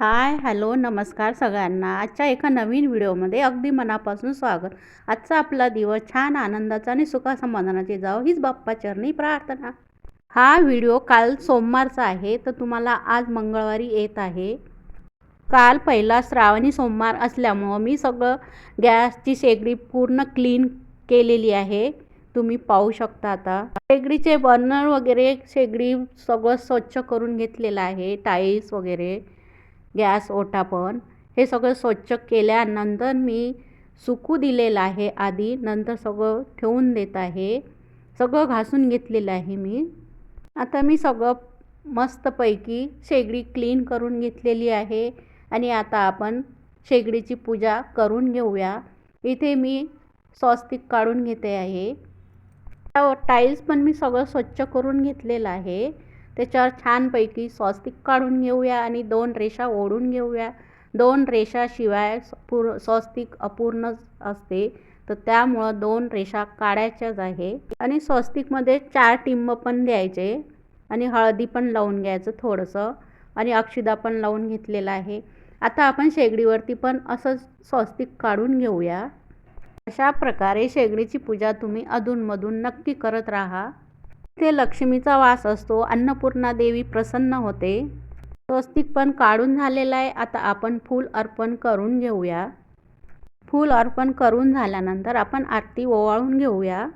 Hi hello नमस्कार सगळ्यांना. आजच्या एका नवीन व्हिडिओमध्ये अगदी मनापासून स्वागत. आजचा आपला दिवस छान आनंदाचा आणि सुखासमाधानाची जावं हीच बाप्पा चरणी प्रार्थना. हा व्हिडिओ काल सोमवारचा आहे तर तुम्हाला आज मंगळवारी येत आहे. काल पहिला श्रावणी सोमवार असल्यामुळं मी सगळं गॅसची शेगडी पूर्ण क्लीन केलेली आहे. तुम्ही पाहू शकता आता. शेगडीचे बर्नर वगैरे शेगडी सगळं स्वच्छ करून घेतलेलं आहे टाईल्स वगैरे. गॅस ओटापण हे सगळं स्वच्छ केल्यानंतर मी सुकू दिलेलं आहे आधी नंतर सगळं ठेवून देत आहे. सगळं घासून घेतलेलं आहे मी. आता मी सगळं मस्तपैकी शेगडी क्लीन करून घेतलेली आहे आणि आता आपण शेगडीची पूजा करून घेऊया. इथे मी स्वस्तिक काढून घेते आहे. टाईल्स पण मी सगळं स्वच्छ करून घेतलेलं आहे. त्याच्यावर छानपैकी स्वस्तिक काढून घेऊया आणि दोन रेषा ओढून घेऊया. दोन रेषाशिवाय पूर स्वस्तिक अपूर्ण असते. तर त्यामुळं दोन रेषा काढायच्याच आहे. आणि स्वस्तिकमध्ये चार टिंब पण द्यायचे आणि हळदी पण लावून घ्यायचं थोडंसं आणि अक्षिदा पण लावून घेतलेलं आहे. आता आपण शेगडीवरती पण असंच स्वस्तिक काढून घेऊया. अशा प्रकारे शेगडीची पूजा तुम्ही अधूनमधून नक्की करत राहा. ते लक्ष्मीचा वास असतो अन्नपूर्णा देवी प्रसन्न होते. स्वस्तिक पण काढून झालेला आहे. आता आपण फूल अर्पण करून घेऊया. फूल अर्पण करून झाल्यानंतर आपण आरती ओवाळून घेऊया.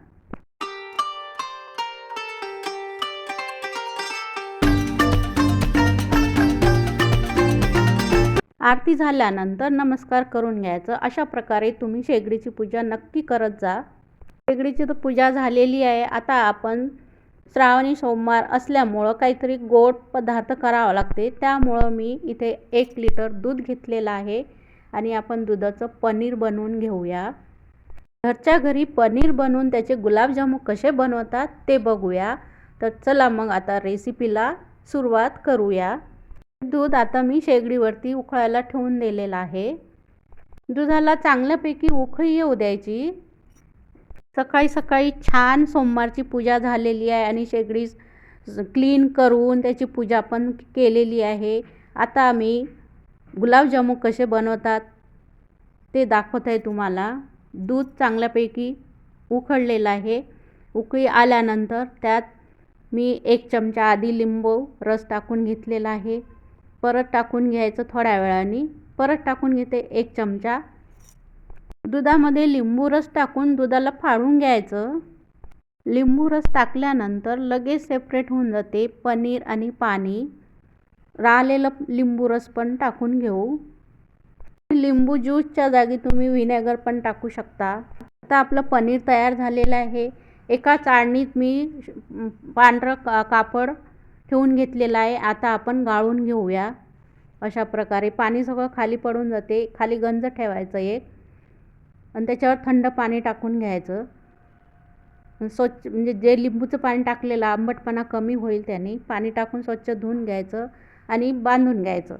आरती झाल्यानंतर नमस्कार करून घ्यायचं. अशा प्रकारे तुम्ही शेगडीची पूजा नक्की करत जा. शेगडीची तर पूजा झालेली आहे. आता आपण श्रावणी सोमवार असल्यामुळं काहीतरी गोड पदार्थ करावं लागते. त्यामुळं मी इथे एक लिटर दूध घेतलेलं आहे आणि आपण दुधाचं पनीर बनवून घेऊया. घरच्या घरी पनीर बनवून त्याचे गुलाबजामू कसे बनवतात ते बघूया. तर चला मग आता रेसिपीला सुरुवात करूया. दूध आता मी शेगडीवरती उकळायला ठेवून दिलेलं आहे. दुधाला चांगल्यापैकी उकळी येऊ द्यायची. सकाळी सकाळी छान सोमवारची पूजा झालेली आहे आणि शेगडी क्लीन करून त्याची पूजा पण केलेली आहे. आता आम्ही गुलाबजामू कसे बनवतात ते दाखवत आहे तुम्हाला. दूध चांगल्यापैकी उकळलेलं आहे. उकळी आल्यानंतर त्यात मी एक चमचा आधी लिंबू रस टाकून घेतलेला आहे. परत टाकून घ्यायचं थोड्या वेळाने. परत टाकून घेते एक चमचा. दुधामध्ये लिंबू रस टाकून दुधाला फाळून घ्यायचं. लिंबू रस टाकल्यानंतर लगेच सेपरेट होऊन जाते पनीर आणि पाणी. राहिलेलं लिंबू रस पण टाकून घेऊ. लिंबू ज्यूसच्या जागी तुम्ही व्हिनेगर पण टाकू शकता. आता आपलं पनीर तयार झालेलं आहे. एका चाळणीत मी पांढरं का कापड ठेवून घेतलेलं आहे. आता आपण गाळून घेऊया. अशा प्रकारे पाणी सगळं खाली पडून जाते. खाली गंज ठेवायचं एक. आणि त्याच्यावर थंड पाणी टाकून घ्यायचं. स्वच्छ म्हणजे जे लिंबूचं पाणी टाकलेलं आंबटपणा कमी होईल त्याने पाणी टाकून स्वच्छ धुवून घ्यायचं आणि बांधून घ्यायचं.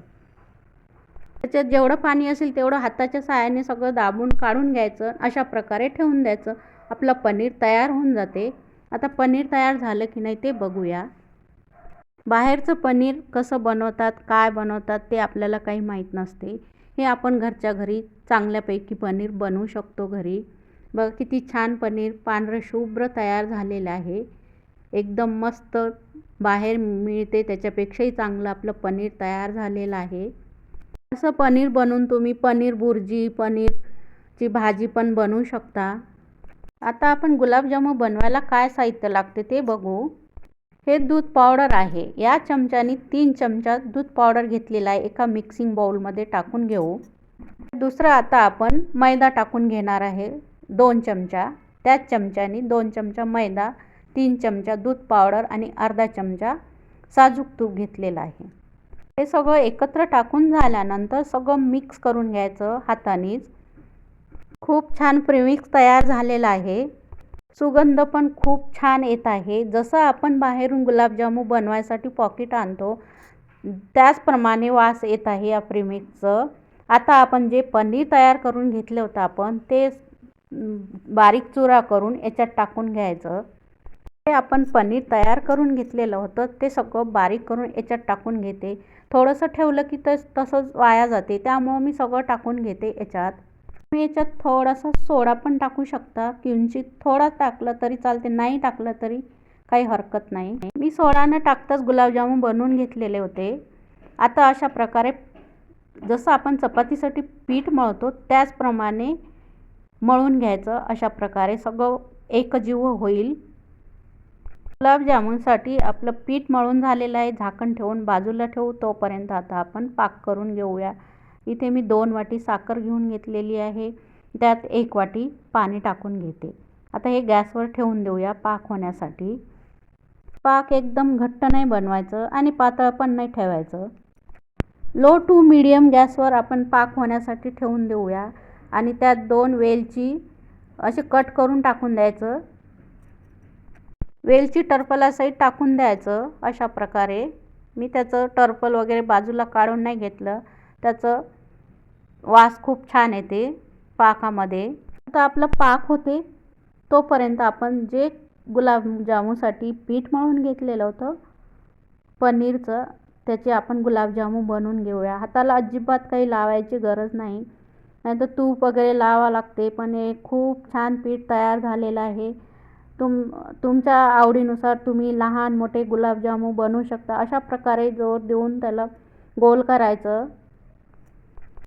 त्याच्यात जेवढं पाणी असेल तेवढं हाताच्या साहाय्याने सगळं दाबून काढून घ्यायचं. अशा प्रकारे ठेवून द्यायचं. आपलं पनीर तयार होऊन जाते. आता पनीर तयार झालं की नाही ते बघूया. बाहेरचं पनीर कसं बनवतात काय बनवतात ते आपल्याला काही माहीत नसते. हे आपण घरच्या घरी चांगल्यापैकी पनीर बनवू शकतो घरी. बघा किती छान पनीर पांढरं शुभ्र तयार झालेलं आहे. एकदम मस्त बाहेर मिळते त्याच्यापेक्षाही चांगलं आपलं पनीर तयार झालेलं आहे. असं पनीर बनवून तुम्ही पनीर बुर्जी पनीरची भाजी पण बनवू शकता. आता आपण गुलाबजामू बनवायला काय साहित्य लागते ते बघू. हे दूध पावडर आहे. या चमच्याने तीन चमचा दूध पावडर घेतलेला आहे. एका मिक्सिंग बाउलमध्ये टाकून घेऊ. दुसरं आता आपण मैदा टाकून घेणार आहे. दोन चमचा. त्याच चमच्याने दोन चमचा मैदा तीन चमचा दूध पावडर आणि अर्धा चमचा साजूक तूप घेतलेलं आहे. हे सगळं एकत्र टाकून झाल्यानंतर सगळं मिक्स करून घ्यायचं हातानेच. खूप छान प्रेमिक्स तयार झालेलं आहे. सुगंध पण खूप छान येत आहे. जसं आपण बाहेरून गुलाबजामू बनवायसाठी पॉकेट आणतो त्याचप्रमाणे वास येत आहे या प्रीमिक्सचं आता आपण जे पनीर तयार करून घेतलं होतं आपण ते बारीक चुरा करून याच्यात टाकून घ्यायचं. ते आपण पनीर तयार करून घेतलेलं होतं ते सगळं बारीक करून याच्यात टाकून घेते. थोडंसं ठेवलं की तस तसंच वाया जाते. त्यामुळं मी सगळं टाकून घेते याच्यात. तुम्ही याच्यात थोडासा सोडा पण टाकू शकता. किंचित थोडा टाकलं तरी चालते नाही टाकलं तरी काही हरकत नाही. मी सोडा न टाकताच गुलाबजामुन बनवून घेतलेले होते. आता अशा प्रकारे जसं आपण चपातीसाठी पीठ मळतो त्याचप्रमाणे मळून घ्यायचं. अशा प्रकारे सगळं एकजीव होईल. गुलाबजामुनसाठी आपलं पीठ मळून झालेलं आहे. झाकण ठेवून बाजूला ठेवू तोपर्यंत आता आपण पाक करून घेऊया. इथे मी दोन वाटी साखर घेऊन घेतलेली आहे. त्यात एक वाटी पाणी टाकून घेते. आता हे गॅसवर ठेवून देऊया पाक होण्यासाठी. पाक एकदम घट्ट नाही बनवायचं आणि पातळ पण नाही ठेवायचं. लो टू मीडियम गॅसवर आपण पाक होण्यासाठी ठेवून देऊया आणि त्यात दोन वेलची असे कट करून टाकून द्यायचं. वेलची टर्पला सहित टाकून द्यायचं अशा प्रकारे. मी त्याचं टर्पल वगैरे बाजूला काढून नाही घेतलं. त्याचं वास खूप छान येते पाकामध्ये. आता आपलं पाक होते तोपर्यंत आपण जे गुलाबजामुसाठी पीठ मळून घेतलेलं होतं पनीरचं त्याचे आपण गुलाबजामू बनवून घेऊया. हाताला अजिबात काही लावायची गरज नाही. नाहीतर तूप वगैरे लावा लागते पण हे खूप छान पीठ तयार झालेलं आहे. तुम तुमच्या आवडीनुसार तुम्ही लहान मोठे गुलाबजामू बनवू शकता. अशा प्रकारे जोर देऊन त्याला गोल करायचं.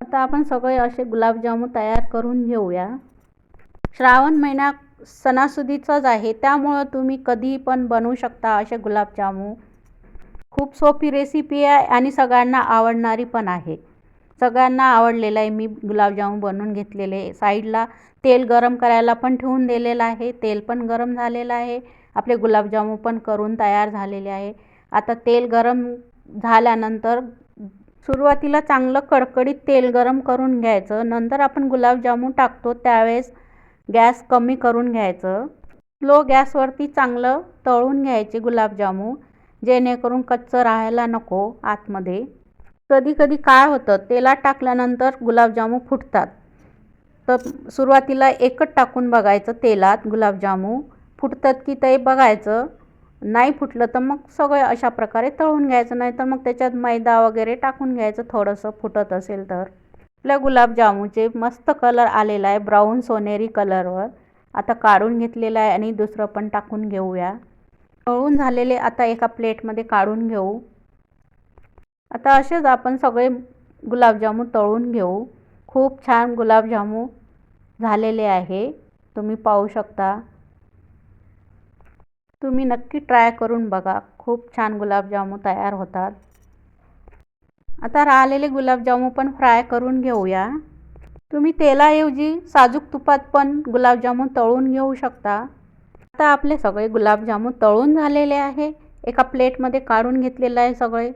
आता आपण सगळे असे गुलाबजामू तयार करून घेऊया. श्रावण महिना सणासुदीचाच आहे त्यामुळं तुम्ही कधी पण बनवू शकता असे गुलाबजामू खूप सोपी रेसिपी आहे आणि सगळ्यांना आवडणारी पण आहे. सगळ्यांना आवडलेलं आहे मी गुलाबजामुन बनवून घेतलेले साईडला तेल गरम करायला पण ठेवून दिलेलं आहे तेल पण गरम झालेलं आहे. आपले गुलाबजामू पण करून तयार झालेले आहे. आता तेल गरम झाल्यानंतर सुरुवातीला चांगलं कडकडीत तेल गरम करून घ्यायचं. नंतर आपण गुलाबजामून टाकतो त्यावेळेस गॅस कमी करून घ्यायचं. स्लो गॅसवरती चांगलं तळून घ्यायचे गुलाबजामू जेणेकरून कच्चं राहायला नको आतमध्ये. कधी कधी काय होतं तेलात टाकल्यानंतर गुलाबजामू फुटतात. तर सुरुवातीला एकच टाकून बघायचं तेलात गुलाबजामू फुटतात की ते बघायचं. नाही फुटलं तर मग सगळं अशा प्रकारे तळून घ्यायचं नाही तर मग त्याच्यात मैदा वगैरे टाकून घ्यायचं थोडंसं फुटत असेल तर. आपल्या गुलाबजामूचे मस्त कलर आलेला आहे ब्राऊन सोनेरी कलरवर आता काढून घेतलेला आहे आणि दुसरं पण टाकून घेऊया. तळून झालेले आता एका प्लेटमध्ये काढून घेऊ. आता असेच आपण सगळे गुलाबजामू तळून घेऊ. खूप छान गुलाबजामू झालेले आहे. तुम्ही पाहू शकता. तुम्ही नक्की ट्राय करून बघा. खूप छान गुलाबजामू तयार होतात. आता राहिलेले गुलाबजामू पण फ्राय करून घेऊया. तुम्ही तेलाऐवजी साजूक तुपात पण गुलाबजामून तळून घेऊ शकता. आता आपले सगळे गुलाबजामू तळून झालेले आहे. एका प्लेटमध्ये काढून घेतलेलं आहे सगळे.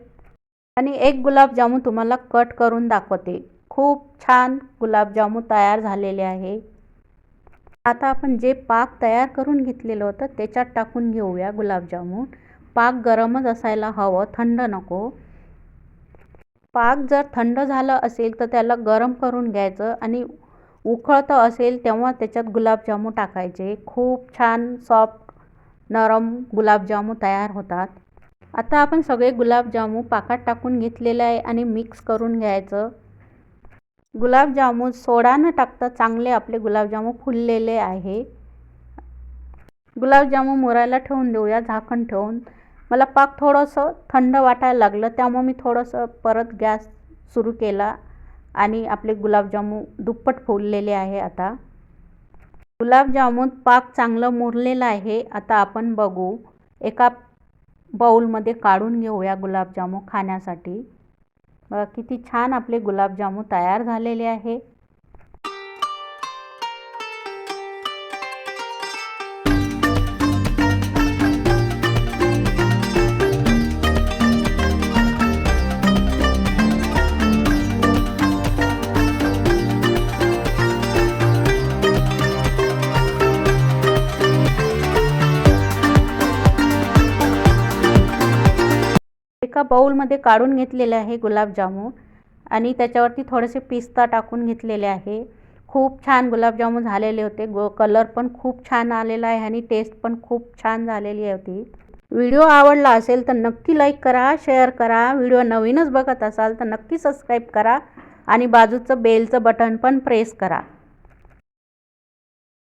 आणि एक गुलाबजामू तुम्हाला कट करून दाखवते. खूप छान गुलाबजामू तयार झालेले आहे. आता आपण जे पाक तयार करून घेतलेलं होतं त्याच्यात टाकून घेऊया गुलाबजामून. पाक गरमच असायला हवं थंड नको. पाक जर थंड झालं असेल तर त्याला गरम करून घ्यायचं आणि उखळतं असेल तेव्हा त्याच्यात गुलाबजामू टाकायचे. खूप छान सॉफ्ट नरम गुलाबजामून तयार होतात. आता आपण सगळे गुलाबजामू पाकात टाकून घेतलेलं आहे आणि मिक्स करून घ्यायचं. गुलाबजामून सोडा न टाकता चांगले आपले गुलाबजामून फुललेले आहे. गुलाबजामुन मुरायला ठेवून देऊया झाकण ठेवून. मला पाक थोडंसं थंड वाटायला लागलं त्यामुळे मी थोडंसं परत गॅस सुरू केला आणि आपले गुलाबजामू दुप्पट फुललेले आहे आता. गुलाबजामुन पाक चांगलं मुरलेलं आहे आता आपण बघू. एका बाऊलमध्ये काढून घेऊया गुलाबजामुन खाण्यासाठी. बघा किती छान आपले गुलाबजामू तयार झालेले आहे. एका बाऊलमध्ये काढून घेतलेले आहे गुलाबजामून आणि त्याच्यावरती थोडेसे पिस्ता टाकून घेतलेले आहे. खूप छान गुलाबजामून झालेले होते. गो कलर पण खूप छान आलेला आहे आणि टेस्ट पण खूप छान झालेली होती. व्हिडिओ आवडला असेल तर नक्की लाईक करा शेअर करा. व्हिडिओ नवीनच बघत असाल तर नक्की सबस्क्राईब करा आणि बाजूचं बेलचं बटन पण प्रेस करा.